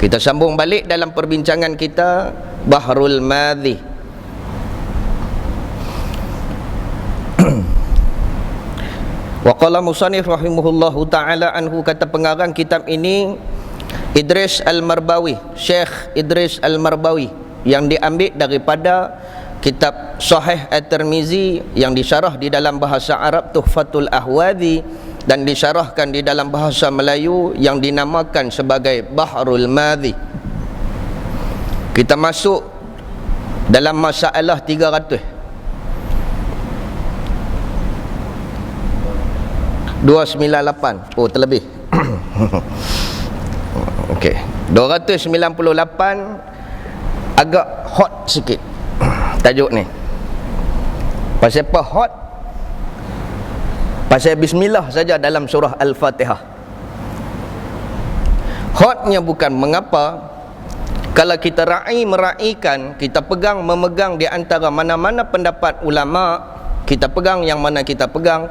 Kita sambung balik dalam perbincangan kita Bahrul Madhi. Wa qala musannif rahimahullahu taala anhu kata pengarang kitab ini Idris Al-Marbawi, Syekh Idris Al-Marbawi yang diambil daripada kitab Sahih At-Tirmizi yang disyarah di dalam bahasa Arab Tuhfatul Ahwadhi dan disyarahkan di dalam bahasa Melayu yang dinamakan sebagai Bahrul Madhi. Kita masuk dalam masalah 300 298 Oh terlebih. Okey. 298 Agak hot sikit. Tajuk ni. Pasal apa hot Pasal bismillah saja dalam surah Al-Fatihah. Hotnya bukan mengapa. Kalau kita ra'i mera'ikan Kita pegang memegang di antara mana-mana pendapat ulama Kita pegang yang mana kita pegang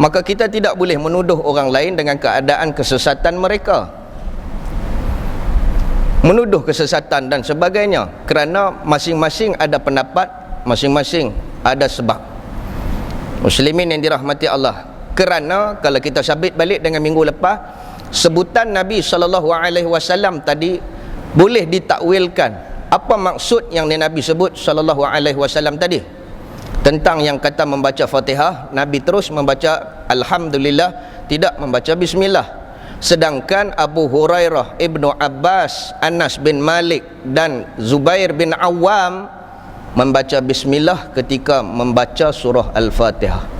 maka kita tidak boleh menuduh orang lain dengan keadaan kesesatan mereka. Menuduh kesesatan dan sebagainya kerana masing-masing ada pendapat masing-masing ada sebab. Muslimin yang dirahmati Allah kerana kalau kita sabit balik dengan minggu lepas sebutan Nabi saw tadi boleh ditakwilkan. Apa maksud yang Nabi sebut saw tadi? Tentang yang kata membaca Fatihah Nabi terus membaca alhamdulillah tidak membaca bismillah. Sedangkan Abu Hurairah Ibnu Abbas Anas bin Malik dan Zubair bin Awam membaca bismillah ketika membaca surah al-Fatihah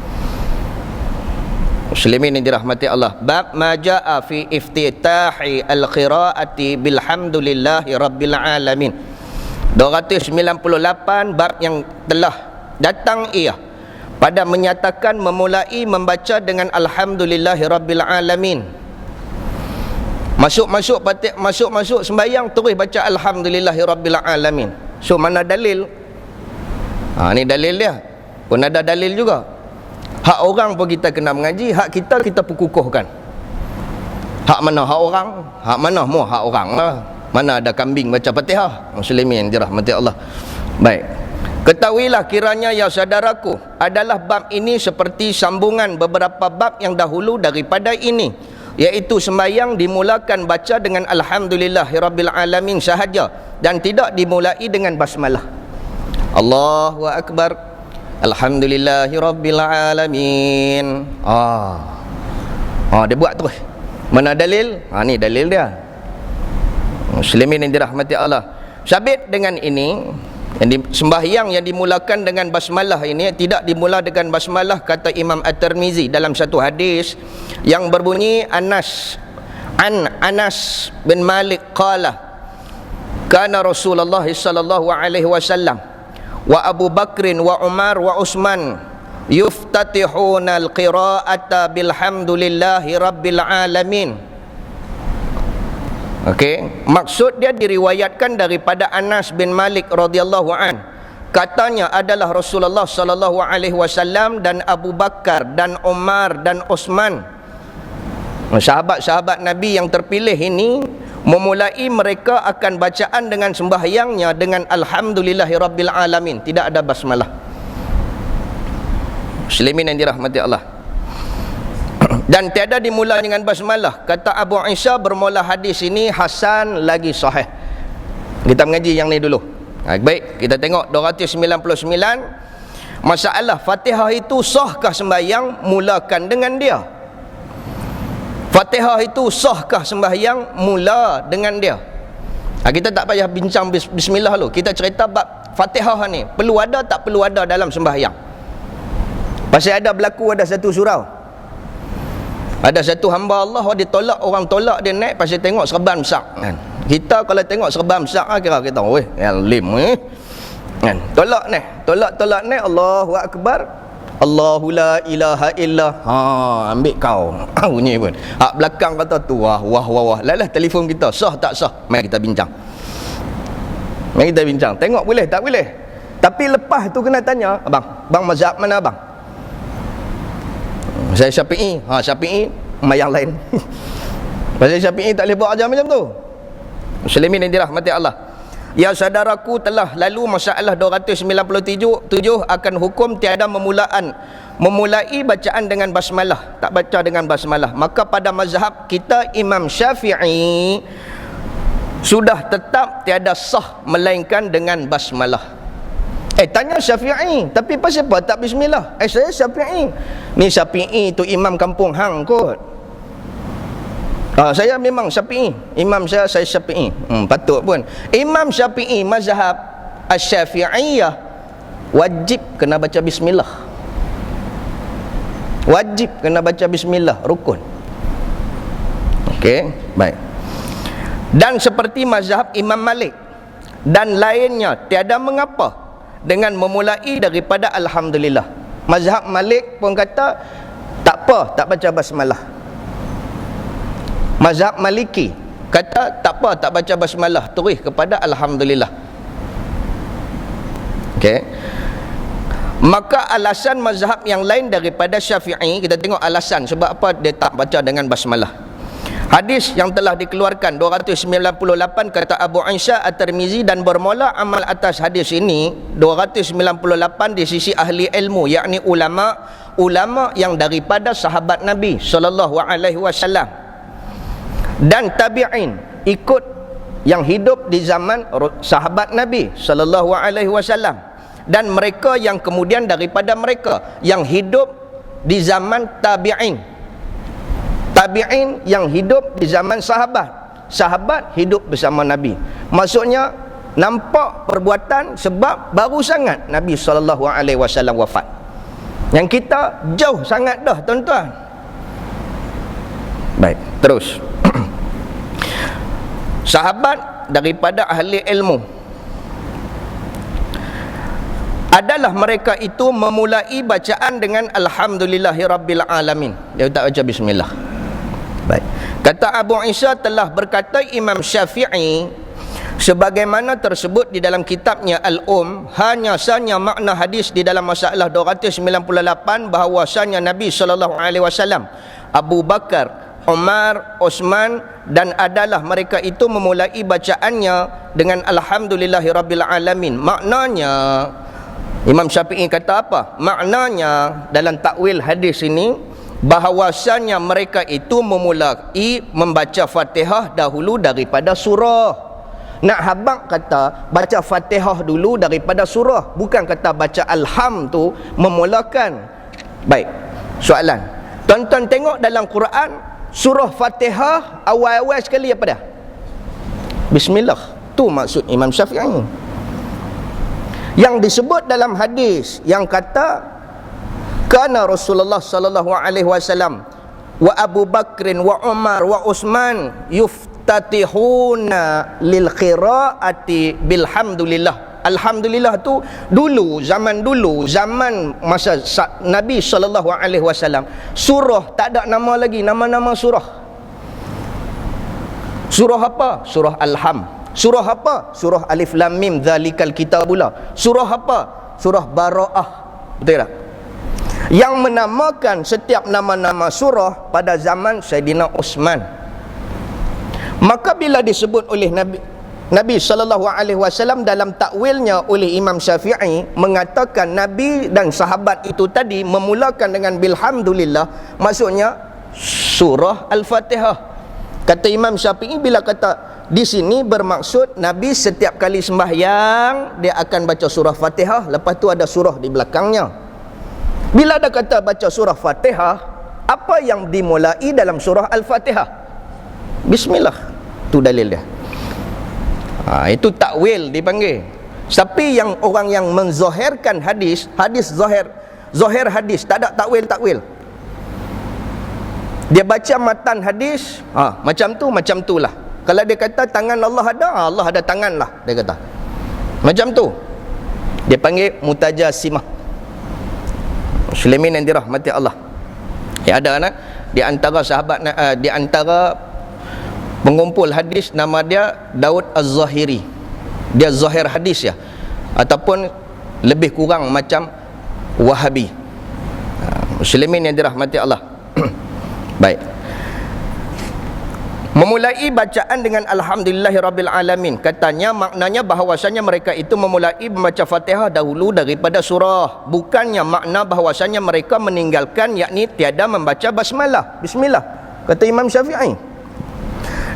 Muslimin yang dirahmati Allah. Bab ma jaa fi iftitahi al-qiraati bilhamdulillahi rabbil alamin. 298 bab yang telah datang ia pada menyatakan memulai membaca dengan alhamdulillahi rabbil alamin. Masuk-masuk masuk-masuk sembahyang terus baca alhamdulillahi rabbil alamin. So mana dalil? Ha ni dalil dia. Pun ada dalil juga hak orang pun kita kena mengaji hak kita kita perkukuhkan hak mana hak orang? Hak mana mu hak orang lah. Mana ada kambing baca Fatihah? Muslimin dirahmati Allah. Baik. Ketahuilah kiranya ya saudaraku adalah bab ini seperti sambungan beberapa bab yang dahulu daripada ini iaitu sembahyang dimulakan baca dengan alhamdulillahirabbil alamin sahaja dan tidak dimulai dengan basmalah. Allahu akbar. Alhamdulillahirabbil alamin. Ah. Ah dia buat terus. Mana dalil? Ha ni dalil dia. Muslimin yang dirahmati Allah. Sabit dengan ini yang sembahyang yang dimulakan dengan basmalah ini tidak dimula dengan basmalah kata Imam At-Tirmizi dalam satu hadis yang berbunyi Anas an Anas bin Malik qala kana Rasulullah sallallahu alaihi wasallam wa Abu Bakrin wa Umar wa Utsman yuftatihuna al-qira'ata bilhamdulillahi rabbil alamin Okey, maksud dia diriwayatkan daripada Anas bin Malik radhiyallahu an. Katanya adalah Rasulullah sallallahu alaihi wasallam dan Abu Bakar dan Umar dan Utsman. Sahabat-sahabat Nabi yang terpilih ini memulai mereka akan bacaan dengan sembahyangnya dengan alhamdulillahirabbil alamin, tidak ada basmalah. Muslimin yang dirahmati Allah. Dan tiada dimulai dengan basmalah. Kata Abu Isa bermula hadis ini hasan lagi sahih. Kita mengaji yang ni dulu. Ha, baik kita tengok 299 masalah fatihah itu sahkah sembahyang? Mulakan dengan dia fatihah itu sahkah sembahyang mula dengan dia? Ha, kita tak payah bincang bismillah dulu. Kita cerita bab fatihah ni. Perlu ada tak perlu ada dalam sembahyang. Pasal ada berlaku ada satu surau. Ada satu hamba Allah dia tolak orang tolak dia naik pasal tengok serban besar kan? Kita kalau tengok serban besar ah, kira kita weh yang lim eh. Kan? Tolak ni tolak tolak ni Allahu akbar Allahu la ilaha illa. Ha ambil kau. Bunyi pun. Hak belakang kata tu wah wah wah wah. Lalah telefon kita. Sah tak sah. Mari kita bincang. Mari kita bincang. Tengok boleh tak boleh? Tapi lepas tu kena tanya abang bang mazhab mana abang? Saya Syafi'i. Ha Syafi'i mayang lain. Pasal Syafi'i tak boleh buat ajar macam tu. Muslimin yang dirahmati Allah. Ya saudaraku telah lalu masalah 297 tujuh akan hukum tiada memulaan memulai bacaan dengan basmalah tak baca dengan basmalah. Maka pada mazhab kita Imam Syafi'i sudah tetap tiada sah melainkan dengan basmalah. Eh tanya Syafi'i tapi pasal apa? Tak bismillah. Eh saya Syafi'i. Ni Syafi'i tu imam kampung hang kot Ha, saya memang syafi'i. Imam saya, saya syafi'i. Hmm, Patut pun. Imam syafi'i mazhab Asy-Syafi'iyah. Wajib kena baca bismillah. Wajib kena baca bismillah Rukun. Okey, baik. Dan seperti mazhab Imam Malik Dan lainnya Tiada mengapa Dengan memulai daripada Alhamdulillah. Mazhab Malik pun kata Tak apa, tak baca basmalah Mazhab Maliki kata tak apa tak baca basmalah terus kepada alhamdulillah. Okey. Maka alasan mazhab yang lain daripada Syafi'i kita tengok alasan sebab apa dia tak baca dengan basmalah. Hadis yang telah dikeluarkan 298 kata Abu Aisyah At-Tirmizi dan bermula amal atas hadis ini 298 di sisi ahli ilmu yakni ulama ulama yang daripada sahabat Nabi sallallahu alaihi wasallam dan tabi'in ikut yang hidup di zaman sahabat Nabi sallallahu alaihi wasallam. Dan mereka yang kemudian daripada mereka yang hidup di zaman tabi'in. Tabi'in yang hidup di zaman sahabat. Sahabat hidup bersama Nabi. Maksudnya nampak perbuatan sebab baru sangat Nabi sallallahu alaihi wasallam wafat. Yang kita jauh sangat dah tuan-tuan. Baik terus sahabat daripada ahli ilmu adalah mereka itu memulai bacaan dengan alhamdulillahirabbil alamin. Dia tak baca bismillah. Baik. Kata Abu Isa telah berkata Imam Syafi'i sebagaimana tersebut di dalam kitabnya Al-Um hanya sahaja makna hadis di dalam masalah 298 bahawasanya Nabi sallallahu alaihi wasallam Abu Bakar Umar, Osman dan adalah mereka itu memulai bacaannya dengan alhamdulillahirabbil alamin. Maknanya Imam Syafi'i kata apa? Maknanya dalam takwil hadis ini bahawasanya mereka itu memulai membaca Fatihah dahulu daripada surah. Nak habaq kata baca Fatihah dulu daripada surah, bukan kata baca alham tu memulakan. Baik. Soalan. Tonton tengok dalam Quran surah Fatihah awal-awal sekali apa dah? Bismillah. Tu maksud Imam Syafi'i. Yang disebut dalam hadis yang kata kana Rasulullah sallallahu alaihi wasallam wa Abu Bakrin wa Umar wa Utsman yuftatihuna lil qiraati bilhamdulillah Alhamdulillah tu dulu zaman dulu zaman masa Nabi sallallahu alaihi wasallam surah tak ada nama lagi nama-nama surah Surah apa? Surah Alham Surah apa? Surah Alif Lam Mim Zalikal Kitabullah Surah apa? Surah Bara'ah Betul tak? Yang menamakan setiap nama-nama surah pada zaman Sayyidina Uthman Maka bila disebut oleh Nabi Nabi sallallahu alaihi wasallam dalam takwilnya oleh Imam Syafi'i mengatakan Nabi dan sahabat itu tadi memulakan dengan bilhamdulillah maksudnya surah Al-Fatihah. Kata Imam Syafi'i bila kata di sini bermaksud Nabi setiap kali sembahyang dia akan baca surah Fatihah lepas tu ada surah di belakangnya. Bila ada kata baca surah Fatihah apa yang dimulai dalam surah Al-Fatihah? Bismillah. Tu dalil dia ha, itu takwil dipanggil. Tapi yang orang yang menzahirkan hadis hadis zahir zahir hadis tak ada takwil takwil. Dia baca matan hadis ha, macam tu macam tu lah. Kalau dia kata tangan Allah ada ha, Allah ada tangan lah dia kata. Macam tu. Dia panggil mutajasimah. Muslimin yang dirahmati Allah. Ya ada anak di antara sahabat uh, di antara pengumpul hadis nama dia Daud Az-Zahiri. Dia zahir hadis ya. Ataupun lebih kurang macam Wahabi. Ha, muslimin yang dirahmati Allah. Baik. Memulai bacaan dengan alhamdulillahirabbil alamin. Katanya maknanya bahawasanya mereka itu memulai membaca Fatihah dahulu daripada surah. Bukannya makna bahawasanya mereka meninggalkan yakni tiada membaca basmalah. Bismillah kata Imam Syafi'i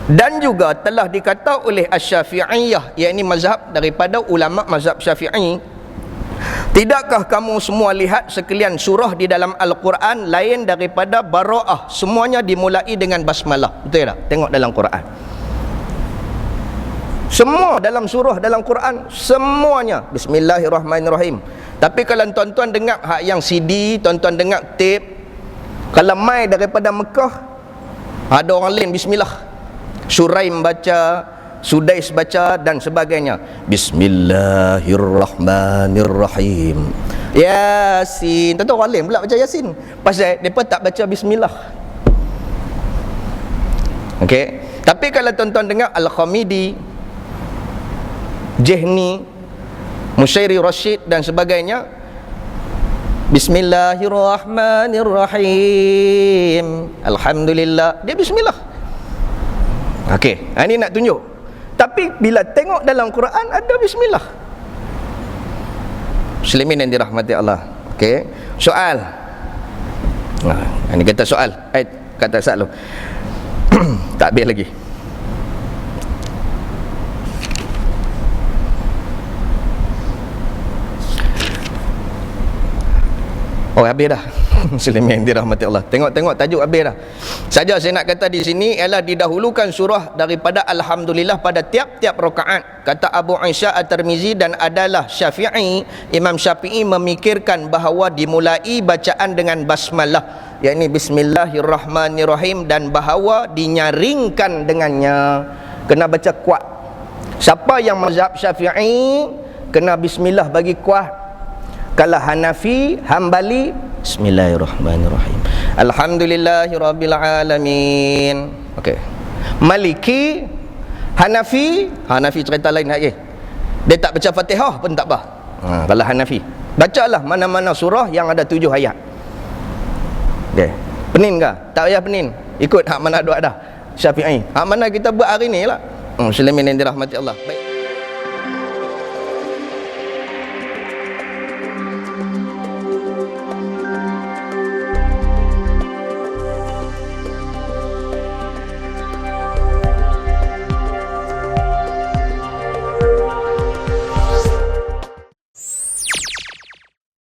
dan juga telah dikata oleh Asy-Syafi'iyah yakni mazhab daripada ulama mazhab Syafi'i Tidakkah kamu semua lihat sekalian surah di dalam Al-Quran lain daripada bara'ah semuanya dimulai dengan basmalah. Betul tak? tengok dalam Quran. Semua dalam surah dalam Quran semuanya. Bismillahirrahmanirrahim. Tapi kalau tuan-tuan dengar hak yang CD tuan-tuan dengar tape kalau mai daripada Mekah ada orang lain bismillah Suraim baca Sudais baca dan sebagainya. Bismillahirrahmanirrahim. Yasin. Tentu orang lain pula baca Yasin. Pasal mereka tak baca Bismillah. Okey. Tapi kalau tuan-tuan dengar Al-Khamidi Jehni Musyairi Rashid dan sebagainya Bismillahirrahmanirrahim. Alhamdulillah. Dia Bismillah Okey, ini nak tunjuk tapi bila tengok dalam Quran ada bismillah. Muslimin yang dirahmati Allah. Okey. Soal. Nah, ini kata soal. Eh, kata soal. tak habis lagi. Oh habis dah. Muslim yang dirahmati Allah. Tengok-tengok tajuk habis dah. Saja saya nak kata di sini Ialah didahulukan surah daripada Alhamdulillah pada tiap-tiap rakaat. Kata Abu Aisyah At-Tirmizi dan adalah Syafi'i Imam Syafi'i memikirkan bahawa dimulai bacaan dengan basmalah. Yakni Bismillahirrahmanirrahim Dan bahawa dinyaringkan dengannya. Kena baca kuat. Siapa yang mazhab Syafi'i Kena bismillah bagi kuat kalau Hanafi, Hambali Bismillahirrahmanirrahim Alhamdulillahirabbil alamin. Okey. Maliki Hanafi, Hanafi cerita lain lagi. Dia tak baca Fatihah pun tak apa. Ha, kalau Hanafi. Bacalah mana-mana surah yang ada tujuh ayat. Okey. Penin ke? Tak payah penin. Ikut hak mana ada ada. Syafi'i. Hak mana kita buat hari ni lah. Hmm, yang dirahmati Allah. Baik.